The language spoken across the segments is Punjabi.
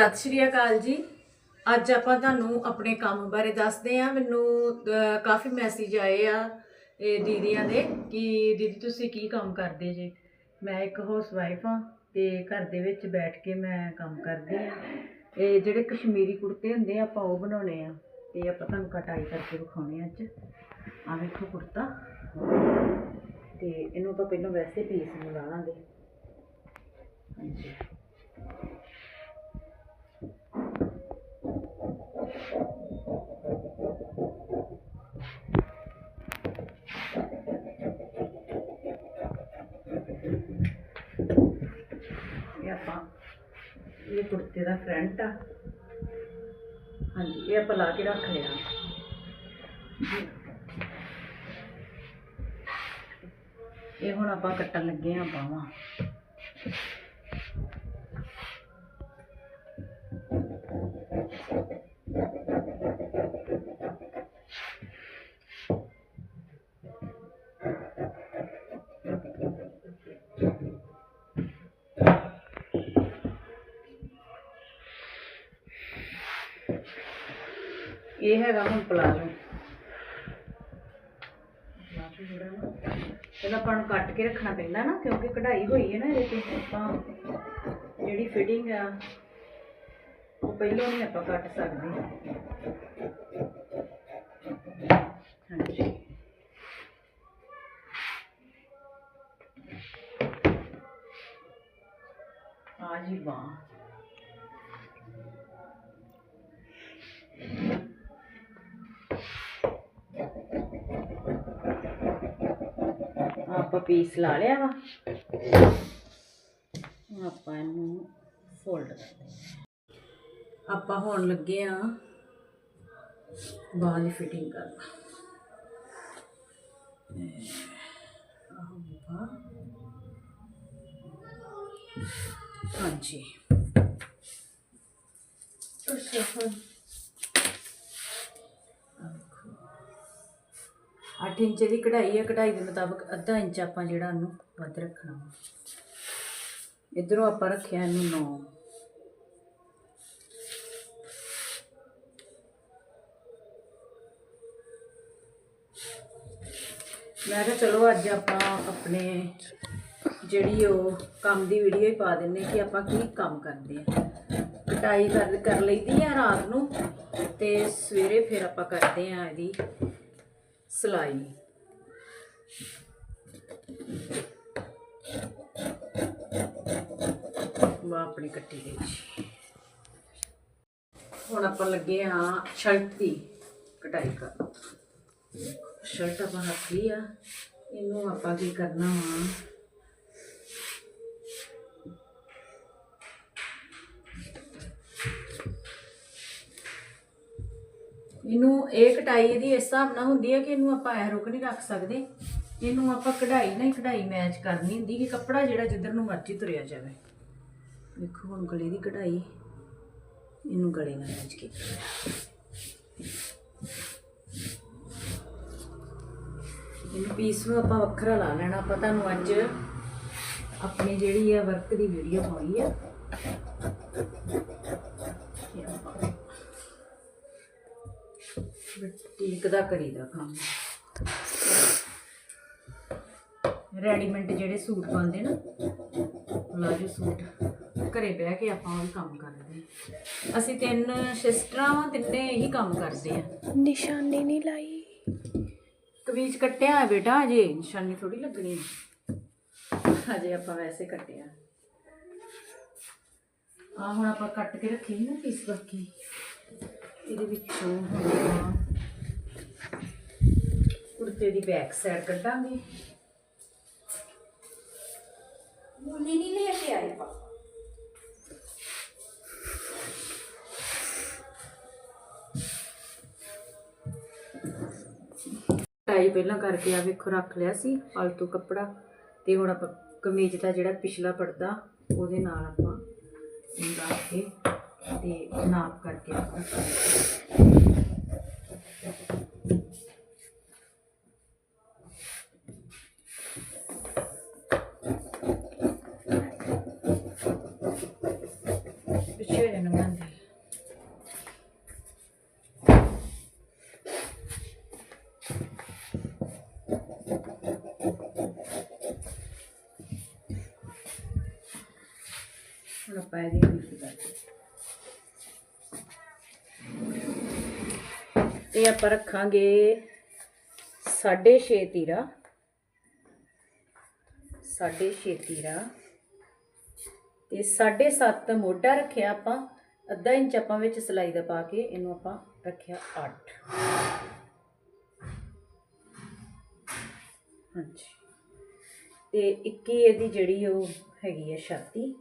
ਸਤਿ ਸ਼੍ਰੀ ਅਕਾਲ ਜੀ। ਅੱਜ ਆਪਾਂ ਤੁਹਾਨੂੰ ਆਪਣੇ ਕੰਮ ਬਾਰੇ ਦੱਸਦੇ ਆ ਮੈਨੂੰ ਕਾਫੀ ਮੈਸੇਜ ਆਏ ਆ ਇਹ ਦੀਦੀਆਂ ਦੇ ਕਿ ਦੀਦੀ ਤੁਸੀਂ ਕੀ ਕੰਮ ਕਰਦੇ ਜੇ? ਮੈਂ ਇੱਕ ਹਾਊਸ ਵਾਈਫ ਆ ਤੇ ਘਰ ਦੇ ਵਿੱਚ ਬੈਠ ਕੇ ਮੈਂ ਕੰਮ ਕਰਦੀ ਆ ਇਹ ਜਿਹੜੇ ਕਸ਼ਮੀਰੀ ਕੁੜਤੇ ਹੁੰਦੇ ਆ, ਆਪਾਂ ਉਹ ਬਣਾਉਣੇ ਆ। ਤੇ ਆਪਾਂ ਤੁਹਾਨੂੰ ਕਟਾਈ ਕਰਕੇ ਵਿਖਾਉਣੇ ਆ ਅੱਜ। ਆ ਵੇਖੋ ਕੁੜਤਾ। ਤੇ ਇਹਨੂੰ ਆਪਾਂ ਪਹਿਲਾਂ ਵੈਸੇ ਪੀਸ ਨੂੰ ਲਾ ਲਾਂਗੇ। ਹਾਂਜੀ। ਇਹ ਕੁੜਤੇ ਦਾ ਫਰੰਟ ਆ। ਹਾਂਜੀ, ਇਹ ਆਪਾਂ ਲਾ ਕੇ ਰੱਖ ਲਿਆ। ਇਹ ਹੁਣ ਆਪਾਂ ਕੱਟਣ ਲੱਗੇ ਆ ਬਾਹਾਂ। ਇਹ ਹੈਗਾ ਹੁਣ ਪਲਾਜ਼ੋ। ਪਲਾਜ਼ੋ ਜਿਹੜਾ ਨਾ ਇਹਦਾ ਆਪਾਂ ਨੂੰ ਕੱਟ ਕੇ ਰੱਖਣਾ ਪੈਂਦਾ ਨਾ, ਕਿਉਂਕਿ ਕਢਾਈ ਹੋਈ ਹੈ ਨਾ ਇਹਦੇ ਤੇ। ਆਪਾਂ ਜਿਹੜੀ ਫਿਟਿੰਗ ਆ, ਉਹ ਪਹਿਲਾਂ ਨਹੀਂ ਆਪਾਂ ਕੱਟ ਸਕਦੇ ਹਾਂਜੀ। ਆ ਜੀ ਬਾਂਹ ਆਪਾਂ ਪੀਸ ਲਾ ਲਿਆ ਵਾ। ਹੁਣ ਆਪਾਂ ਇਹਨੂੰ ਫੋਲਡ ਕਰਦੇ ਆਪਾਂ ਹੁਣ ਲੱਗੇ ਆ ਬਾਹਾਂ ਦੀ ਫਿਟਿੰਗ ਕਰਨਾ। ਹਾਂਜੀ। ਅੱਛਾ ਹਾਂ 8 ਇੰਚ ਦੀ ਕਢਾਈ ਹੈ ਕਢਾਈ ਦੇ ਮੁਤਾਬਕ ਅੱਧਾ ਇੰਚ ਆਪਾਂ ਜਿਹੜਾ ਉਹਨੂੰ ਵੱਧ ਰੱਖਣਾ ਵਾ। ਇਧਰੋਂ ਆਪਾਂ ਰੱਖਿਆ ਇਹਨੂੰ 9 ਮੈਂ ਕਿਹਾ ਚਲੋ ਅੱਜ ਆਪਾਂ ਆਪਣੇ ਜਿਹੜੀ ਉਹ ਕੰਮ ਦੀ ਵੀਡੀਓ ਹੀ ਪਾ ਦਿੰਨੇ ਕਿ ਆਪਾਂ ਕੀ ਕੰਮ ਕਰਦੇ ਆ ਕਟਾਈ ਕਰ ਕਰ ਲਈਦੀ ਆ ਰਾਤ ਨੂੰ ਤੇ ਸਵੇਰੇ ਫਿਰ ਆਪਾਂ ਕਰਦੇ ਆ ਇਹਦੀ ਸਿਲਾਈ। ਵਾ ਆਪਣੀ ਕੱਟੀ ਦੇ ਵਿੱਚ ਹੁਣ ਆਪਾਂ ਲੱਗੇ ਆ ਸ਼ਰਟ ਦੀ ਕਟਾਈ ਕਰ ਸ਼ਰਟ ਆਪਾਂ ਰੱਖ ਲਈ ਆ। ਇਹਨੂੰ ਆਪਾਂ ਕੀ ਕਰਨਾ ਵਾ? ਇਹਨੂੰ ਇਹ ਕਟਾਈ ਇਹਦੀ ਇਸ ਹਿਸਾਬ ਨਾਲ ਹੁੰਦੀ ਹੈ ਕਿ ਇਹਨੂੰ ਆਪਾਂ ਐ ਰੁਕ ਨਹੀਂ ਰੱਖ ਸਕਦੇ। ਇਹਨੂੰ ਆਪਾਂ ਕਢਾਈ ਨਾ ਹੀ ਕਢਾਈ ਮੈਚ ਕਰਨੀ ਹੁੰਦੀ ਕਿ ਕੱਪੜਾ ਜਿਹੜਾ ਜਿੱਧਰ ਨੂੰ ਮਰਜ਼ੀ ਤੁਰਿਆ ਜਾਵੇ। ਦੇਖੋ ਹੁਣ ਗਲੇ ਦੀ ਕਢਾਈ, ਇਹਨੂੰ ਗਲੇ ਨਾਲ ਮੈਚ ਕੀਤਾ ਇਹਨੂੰ ਪੀਸ ਨੂੰ ਆਪਾਂ ਵੱਖਰਾ ਲਾ ਲੈਣਾ। ਆਪਾਂ ਤੁਹਾਨੂੰ ਅੱਜ ਆਪਣੀ ਜਿਹੜੀ ਆ ਵਰਕ ਦੀ ਵੀਡੀਓ ਪਾਉਣੀ ਆ ਇਹ ਆਪਾਂ ਬੁਟੀਕ ਦਾ ਕਰੀਦਾ ਕੰਮ। ਰੈਡੀਮੇਡ ਜਿਹੜੇ ਸੂਟ ਪਾਉਂਦੇ ਨਾ ਪਲਾਜੋ ਸੂਟ ਘਰੇ ਬਹਿ ਕੇ ਆਪਾਂ ਉਹ ਕੰਮ ਕਰਦੇ ਹਾਂ। ਅਸੀਂ ਤਿੰਨ ਸਿਸਟਰਾਂ ਵਾਂ ਤਿੰਨੇ ਇਹੀ ਕੰਮ ਕਰਦੇ ਆ ਨਿਸ਼ਾਨੀ ਨਹੀਂ ਲਾਈ। ਕਵੀਚ ਕੱਟਿਆ ਹੈ ਬੇਟਾ ਅਜੇ ਨਿਸ਼ਾਨੀ ਥੋੜੀ ਲੱਗਣੀ ਹੈ। ਅਜੇ ਆਪਾਂ ਵੈਸੇ ਕੱਟਿਆ। ਆ ਹੁਣ ਆਪਾਂ ਕੱਟ ਕੇ ਰੱਖੀ ਨਾ ਪੀਸ ਬਾਕੀ। ਇਹਦੇ ਵਿੱਚੋਂ ਆਪਾਂ ਕੁੜਤੇ ਦੀ ਬੈਕ ਸਾਈਡ ਕੱਢਾਂਗੇ। ਮੁੰਨੀ ਨਹੀਂ ਲੈ ਕੇ ਆਈ ਪਾ। ਟਾਈ ਪਹਿਲਾਂ ਕਰਕੇ ਆ ਵੇਖੋ ਰੱਖ ਲਿਆ ਸੀ ਫालतू ਕੱਪੜਾ। ਤੇ ਹੁਣ ਆਪਾਂ ਕਮੀਜ਼ ਦਾ ਜਿਹੜਾ ਪਿਛਲਾ ਪਰਦਾ ਉਹਦੇ ਨਾਲ ਆਪਾਂ ਲਾ ਕੇ ਤੇ ਨਾਪ ਕਰਕੇ ਆਪਾਂ ਹੁਣ ਆਪਾਂ ਇਹਦੀ ਮਿਕਸ ਕਰਦੇ ਤੇ ਆਪਾਂ ਰੱਖਾਂਗੇ 6.5 ਤੀਰਾ 6.5 ਤੀਰਾ। ਤੇ 7.5 ਮੋਢਾ ਰੱਖਿਆ ਆਪਾਂ, ਅੱਧਾ ਇੰਚ ਆਪਾਂ ਵਿੱਚ ਸਲਾਈ ਦਾ ਪਾ ਕੇ ਇਹਨੂੰ ਆਪਾਂ ਰੱਖਿਆ 8 ਹਾਂਜੀ। ਤੇ 21 ਇਹਦੀ ਜਿਹੜੀ ਉਹ ਹੈਗੀ ਹੈ ਛਾਤੀ।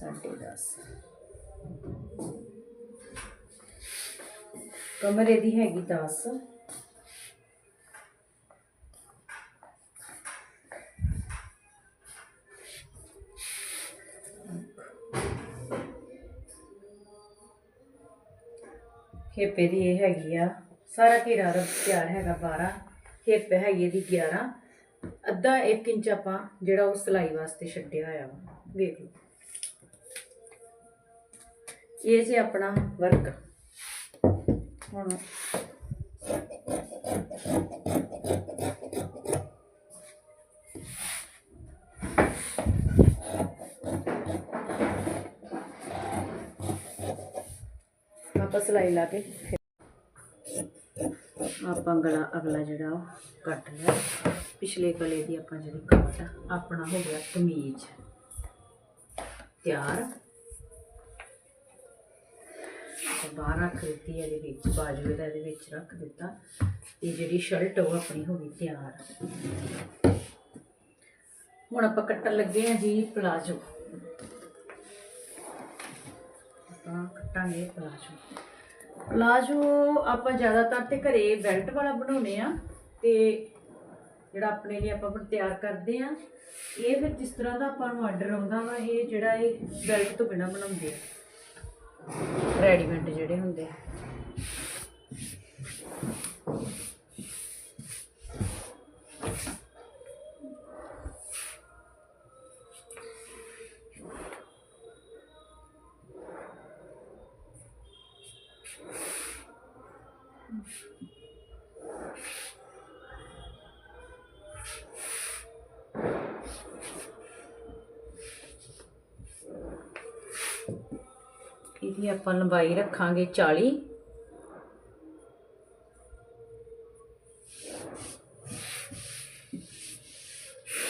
ਸਾਢੇ 10 ਕਮਰ ਇਹਦੀ ਹੈਗੀ 10 ਹਿੱਪ ਇਹਦੀ ਇਹ ਹੈਗੀ ਆ, ਸਾਰਾ ਘੇਰਾ ਦਾ ਤਿਆਰ ਹੈਗਾ 12 ਹੇਪ ਹੈਗੀ ਇਹਦੀ 11 ਅੱਧਾ 1 ਇੰਚ ਆਪਾਂ ਜਿਹੜਾ ਉਹ ਸਿਲਾਈ ਵਾਸਤੇ ਛੱਡਿਆ ਹੋਇਆ ਵਾ, ਵੇਖ ਲਓ। ਇਹ ਜੇ ਆਪਣਾ ਵਰਕ ਹੁਣ ਆਪਾਂ ਸਿਲਾਈ ਲਾ ਕੇ ਆਪਾਂ ਗਲਾ ਅਗਲਾ ਜਿਹੜਾ ਉਹ ਕੱਟ ਲਿਆ। ਪਿਛਲੇ ਗਲੇ ਦੀ ਆਪਾਂ ਜਿਹੜੀ ਕੱਟ, ਆਪਣਾ ਹੋ ਗਿਆ ਕਮੀਜ਼। ਤਿਆਰ। ਬਾਹਰ ਰੱਖ ਦਿੱਤੀ ਇਹਦੇ ਵਿੱਚ ਬਾਜੂ ਦਾ ਇਹਦੇ ਵਿੱਚ ਰੱਖ ਦਿੱਤਾ ਤੇ ਜਿਹੜੀ ਸ਼ਰਟ ਉਹ ਆਪਣੀ ਹੋ ਗਈ ਤਿਆਰ। ਹੁਣ ਆਪਾਂ ਕੱਟਣ ਲੱਗੇ ਹਾਂ ਜੀ ਪਲਾਜੋ। ਆਪਾਂ ਕੱਟਾਂਗੇ ਪਲਾਜੋ। ਪਲਾਜੋ ਆਪਾਂ ਜ਼ਿਆਦਾਤਰ ਤੇ ਘਰੇ ਬੈਲਟ ਵਾਲਾ ਬਣਾਉਨੇ ਆ ਤੇ ਜਿਹੜਾ ਆਪਣੇ ਲਈ ਆਪਾਂ ਤਿਆਰ ਕਰਦੇ ਆ ਇਹ ਫਿਰ ਜਿਸ ਤਰ੍ਹਾਂ ਦਾ ਆਪਾਂ ਨੂੰ ਆਰਡਰ ਆਉਂਦਾ ਵਾ, ਇਹ ਜਿਹੜਾ ਇਹ ਬੈਲਟ ਤੋਂ ਬਿਨਾ ਬਣਾਉਂਦੇ ਆ। ਰੈਡੀਮੇਡ ਜਿਹੜੇ ਹੁੰਦੇ ਆ। ਇਹਦੀ ਆਪਾਂ ਲੰਬਾਈ ਰੱਖਾਂਗੇ 40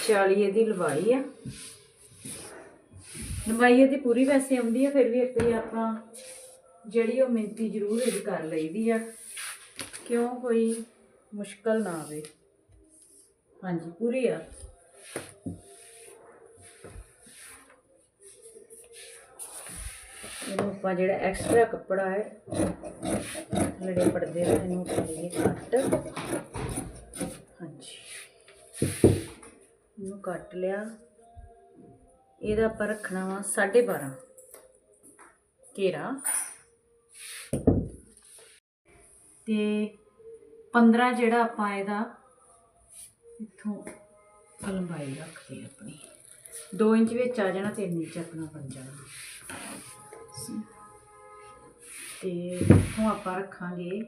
40 ਇਹਦੀ ਲੰਬਾਈ ਆ। ਲੰਬਾਈ ਇਹਦੀ ਪੂਰੀ ਵੈਸੇ ਆਉਂਦੀ ਆ, ਫਿਰ ਵੀ ਇੱਕ ਵਾਰੀ ਆਪਾਂ ਜਿਹੜੀ ਉਹ ਮਿਹਨਤੀ ਜ਼ਰੂਰ ਇਹਦੀ ਕਰ ਲਈਦੀ ਆ। ਕਿਉਂ ਕੋਈ ਮੁਸ਼ਕਲ ਨਾ ਆਵੇ। ਹਾਂਜੀ, ਪੂਰੀ ਆ। ਇਹਨੂੰ ਆਪਾਂ ਜਿਹੜਾ ਐਕਸਟਰਾ ਕੱਪੜਾ ਹੈ ਲੜੇ ਪੜਦੇ ਨੇ ਇਹਨੂੰ ਕਰੀਏ ਕੱਟ ਹਾਂਜੀ। ਇਹਨੂੰ ਕੱਟ ਲਿਆ। ਇਹਦਾ ਆਪਾਂ ਰੱਖਣਾ ਵਾ 12.5 ਘੇਰਾ। ਤੇ 15 ਜਿਹੜਾ ਆਪਾਂ ਇਹਦਾ ਇੱਥੋਂ ਲੰਬਾਈ ਰੱਖਦੇ ਆ ਆਪਣੀ। 2 ਇੰਚ ਵਿੱਚ ਆ ਜਾਣਾ 3 ਇੰਚ ਆਪਣਾ ਬਣ ਜਾਣਾ। ਤੇ ਇੱਥੋਂ ਆਪਾਂ ਰੱਖਾਂਗੇ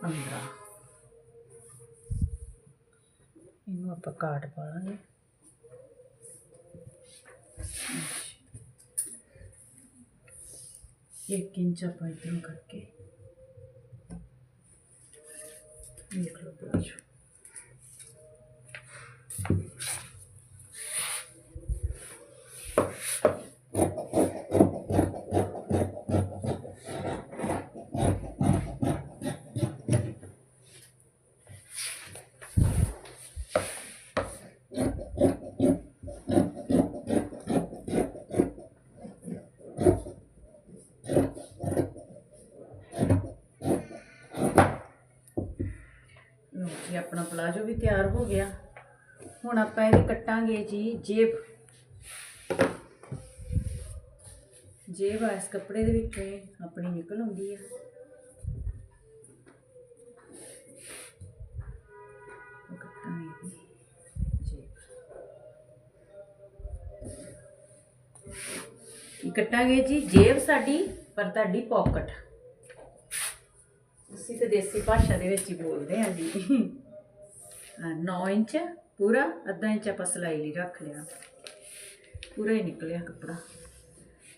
15 ਇਹਨੂੰ ਆਪਾਂ ਕਾਟ ਪਾ ਲਾਂਗੇ ਇੱਕ ਇੰਚ ਆਪਾਂ ਇੱਧਰੋਂ ਕਰਕੇ ਦੇਖ ਲਓ ਪਲਾਜੋ ਲਓ ਆਪਣਾ ਪਲਾਜੋ ਵੀ ਤਿਆਰ ਹੋ ਗਿਆ, ਹੁਣ ਆਪਾਂ ਇਹਦੇ ਕੱਟਾਂਗੇ ਜੀ ਜੇਬ। ਜੇਬ ਇਸ ਕੱਪੜੇ ਦੇ ਵਿੱਚੋਂ ਆਪਣੀ ਨਿਕਲ ਆਉਂਦੀ ਆ। ਕੱਟਾਂਗੇ ਜੀ ਜੇਬ। ਸਾਡੀ, ਪਰ ਤੁਹਾਡੀ ਪਾਕਟ ਅਸੀਂ ਤਾਂ ਦੇਸੀ ਭਾਸ਼ਾ ਦੇ ਵਿੱਚ ਹੀ ਬੋਲਦੇ ਹਾਂ ਜੀ। 9 ਇੰਚ ਪੂਰਾ ਅੱਧਾ ਇੰਚ ਆਪਾਂ ਸਲਾਈ ਲਈ ਰੱਖ ਲਿਆ ਪੂਰਾ ਹੀ ਨਿਕਲਿਆ ਕੱਪੜਾ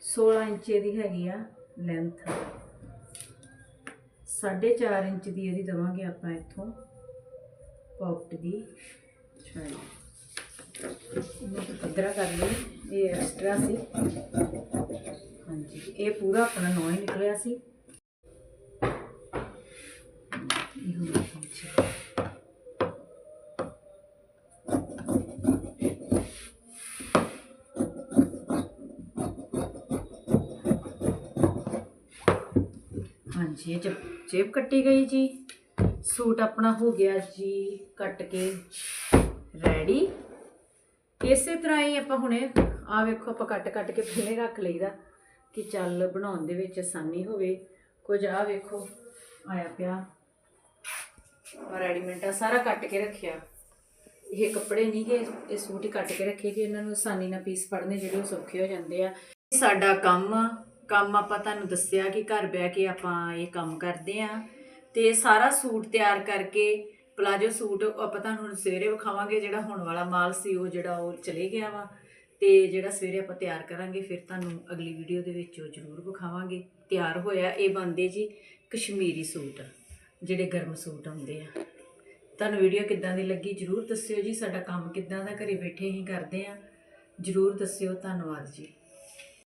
16 ਇੰਚ ਦੀ ਹੈਗੀ ਆ ਲੈਂਥ 4.5 ਇੰਚ ਦੀ ਇਹਦੀ ਦਵਾਂਗੇ ਆਪਾਂ ਇੱਥੋਂ ਪਾਕਟ ਦੀ ਛਾਈ ਇਹਨੂੰ ਪੱਧਰਾ ਕਰ ਲਈ ਇਹ ਐਕਸਟਰਾ ਸੀ ਹਾਂਜੀ ਇਹ ਪੂਰਾ ਆਪਣਾ 9 ਹੀ ਨਿਕਲਿਆ ਸੀ ਇਹ ਹੁਣ ਆਪਾਂ ਵਿੱਚ ਹਾਂਜੀ ਇਹ ਜੇਬ ਜੇਬ ਕੱਟੀ ਗਈ ਜੀ। ਸੂਟ ਆਪਣਾ ਹੋ ਗਿਆ ਜੀ ਕੱਟ ਕੇ ਰੈਡੀ। ਇਸੇ ਤਰ੍ਹਾਂ ਹੀ ਆਪਾਂ ਹੁਣੇ ਆ ਵੇਖੋ ਆਪਾਂ ਕੱਟ ਕੱਟ ਕੇ ਪਹਿਲੇ ਰੱਖ ਲਈਦਾ ਕਿ ਚੱਲ ਬਣਾਉਣ ਦੇ ਵਿੱਚ ਆਸਾਨੀ ਹੋਵੇ। ਕੁਝ ਆ ਵੇਖੋ, ਆਇਆ ਪਿਆ। ਰੈਡੀਮੇਡ ਆ, ਸਾਰਾ ਕੱਟ ਕੇ ਰੱਖਿਆ। ਇਹ ਕੱਪੜੇ ਨਹੀਂ ਕਿ ਇਹ ਸੂਟ ਹੀ ਕੱਟ ਕੇ ਰੱਖੇ ਕਿ ਇਹਨਾਂ ਨੂੰ ਆਸਾਨੀ ਨਾਲ ਪੀਸ ਫੜਨੇ ਜਿਹੜੇ ਉਹ ਸੌਖੇ ਹੋ ਜਾਂਦੇ ਆ। ਸਾਡਾ ਕੰਮ ਕੰਮ ਆਪਾਂ ਤੁਹਾਨੂੰ ਦੱਸਿਆ ਕਿ ਘਰ ਬਹਿ ਕੇ ਆਪਾਂ ਇਹ ਕੰਮ ਕਰਦੇ ਆ ਤੇ ਸਾਰਾ ਸੂਟ ਤਿਆਰ ਕਰਕੇ, ਪਲਾਜੋ ਸੂਟ ਆਪਾਂ ਤੁਹਾਨੂੰ ਹੁਣ ਸਵੇਰੇ ਵਿਖਾਵਾਂਗੇ, ਜਿਹੜਾ ਹੁਣ ਵਾਲਾ ਮਾਲ ਸੀ, ਉਹ ਜਿਹੜਾ ਉਹ ਚਲੇ ਗਿਆ ਵਾ। ਤੇ ਜਿਹੜਾ ਸਵੇਰੇ ਆਪਾਂ ਤਿਆਰ ਕਰਾਂਗੇ, ਫਿਰ ਤੁਹਾਨੂੰ ਅਗਲੀ ਵੀਡੀਓ ਦੇ ਵਿੱਚ ਉਹ ਜ਼ਰੂਰ ਵਿਖਾਵਾਂਗੇ। ਤਿਆਰ ਹੋਇਆ ਇਹ ਬੰਦੇ ਜੀ ਕਸ਼ਮੀਰੀ ਸੂਟ, ਜਿਹੜੇ ਗਰਮ ਸੂਟ ਆਉਂਦੇ ਆ। ਤੁਹਾਨੂੰ ਵੀਡੀਓ ਕਿੱਦਾਂ ਦੀ ਲੱਗੀ ਜਰੂਰ ਦੱਸਿਓ ਜੀ। ਸਾਡਾ ਕੰਮ ਕਿੱਦਾਂ ਦਾ ਘਰੇ ਬੈਠੇ ਹੀ ਕਰਦੇ ਆ ਜਰੂਰ ਦੱਸਿਓ। ਧੰਨਵਾਦ ਜੀ।